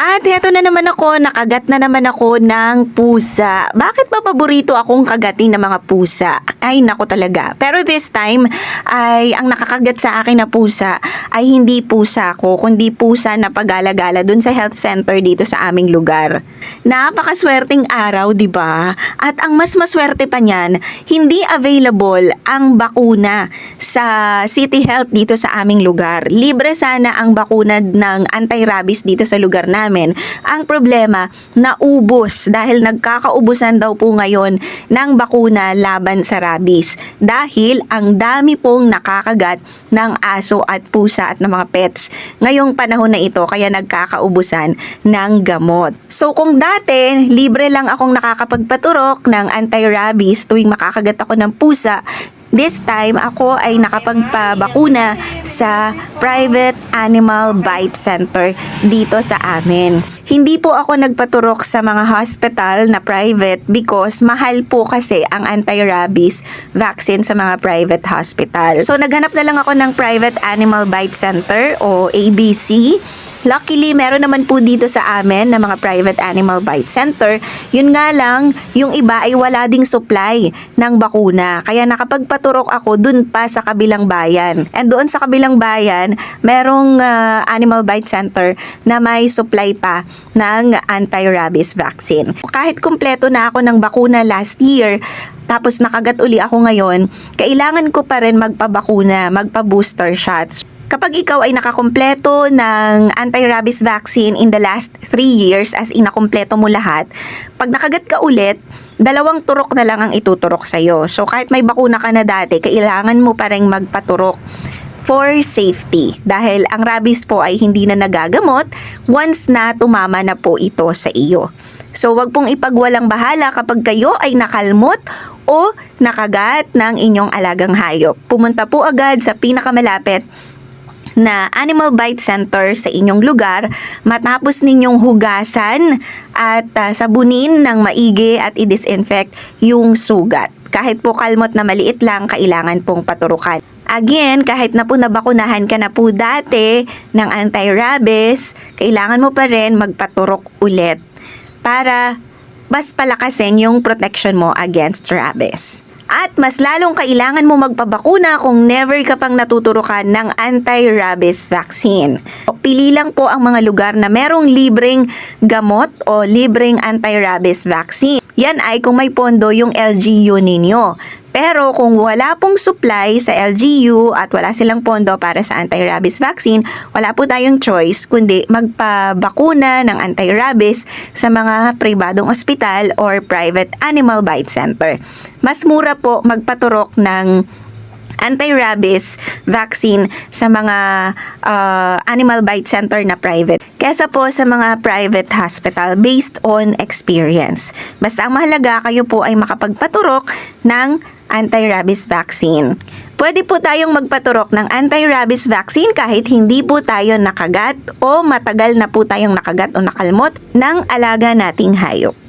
At heto na naman ako, nakagat na naman ako ng pusa. Bakit ba paborito akong kagatin ng mga pusa? Ay, nako talaga. Pero this time, ay ang nakakagat sa akin na pusa ay hindi pusa ko, kundi pusa na pagala-gala dun sa health center dito sa aming lugar. Napakaswerteng araw, di ba? At ang mas maswerte pa niyan, hindi available ang bakuna sa City Health dito sa aming lugar. Libre sana ang bakuna ng anti-rabies dito sa lugar namin. Ang problema, naubos dahil nagkakaubusan daw po ngayon ng bakuna laban sa rabies. Dahil ang dami pong nakakagat ng aso at pusa at ng mga pets ngayong panahon na ito kaya nagkakaubusan ng gamot. So kung dati, libre lang akong nakakapagpaturok ng anti-rabies tuwing makakagat ako ng pusa, This time, ako ay nakapagpabakuna sa Private Animal Bite Center dito sa amin. Hindi po ako nagpaturok sa mga hospital na private because mahal po kasi ang anti-rabies vaccine sa mga private hospital. So, naghanap na lang ako ng Private Animal Bite Center o ABC. Luckily, meron naman po dito sa amin na mga private animal bite center. Yun nga lang, yung iba ay wala ding supply ng bakuna. Kaya nakapagpaturok ako dun pa sa kabilang bayan. And doon sa kabilang bayan, merong ah, animal bite center na may supply pa ng anti-rabies vaccine. Kahit kumpleto na ako ng bakuna last year, tapos nakagat uli ako ngayon, kailangan ko pa rin magpabakuna, magpa-booster shots. Kapag ikaw ay nakakompleto ng anti-rabies vaccine in the last 3 years, as in mo lahat, pag nakagat ka ulit, dalawang turok na lang ang ituturok sa'yo. So kahit may bakuna ka na dati, kailangan mo pa rin magpaturok for safety. Dahil ang rabies po ay hindi na nagagamot once na tumama na po ito sa iyo. So wag pong ipagwalang bahala kapag kayo ay nakalmot o nakagat ng inyong alagang hayop. Pumunta po agad sa pinakamalapit na Animal Bite Center sa inyong lugar matapos ninyong hugasan at ah, sabunin ng maigi at i-disinfect yung sugat. Kahit po kalmot na maliit lang, kailangan pong paturukan. Again, kahit na po nabakunahan ka na po dati ng anti-rabies, kailangan mo pa rin magpaturok ulit para mas palakasin yung protection mo against rabies. At mas lalong kailangan mo magpabakuna kung never ka pang natuturukan ng anti-rabies vaccine. Pili lang po ang mga lugar na merong libreng gamot o libreng anti-rabies vaccine. Yan ay kung may pondo yung LGU ninyo. Pero kung wala pong supply sa LGU at wala silang pondo para sa anti-rabies vaccine, wala po tayong choice kundi magpabakuna ng anti-rabies sa mga pribadong ospital or private animal bite center. Mas mura po magpaturok ng anti-rabies vaccine sa mga uh, animal bite center na private kesa po sa mga private hospital based on experience. Basta ang mahalaga kayo po ay makapagpaturok ng anti-rabies vaccine. Pwede po tayong magpaturok ng anti-rabies vaccine kahit hindi po tayo nakagat o matagal na po tayong nakagat o nakalmot ng alaga nating hayop.